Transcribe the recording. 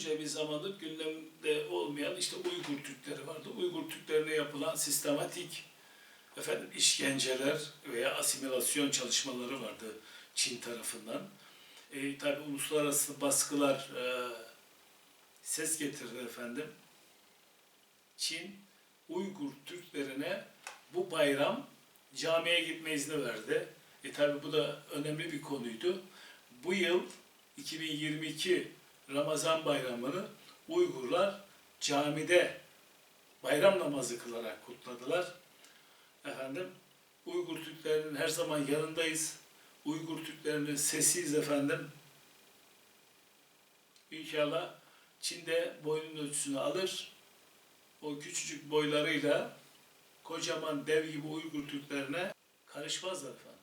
uzunca bir zamandır gündemde olmayan işte Uygur Türkleri vardı. Uygur Türklerine yapılan sistematik efendim işkenceler veya asimilasyon çalışmaları vardı Çin tarafından. E, tabi uluslararası baskılar e, ses getirdi efendim. Çin Uygur Türklerine bu bayram camiye gitme izni verdi. E tabi bu da önemli bir konuydu. Bu yıl 2022 Ramazan bayramını Uygurlar camide bayram namazı kılarak kutladılar. Efendim Uygur Türklerinin her zaman yanındayız. Uygur Türklerinin sesiyiz efendim. İnşallah Çin'de boyunun ölçüsünü alır. O küçücük boylarıyla kocaman dev gibi Uygur Türklerine karışmazlar efendim.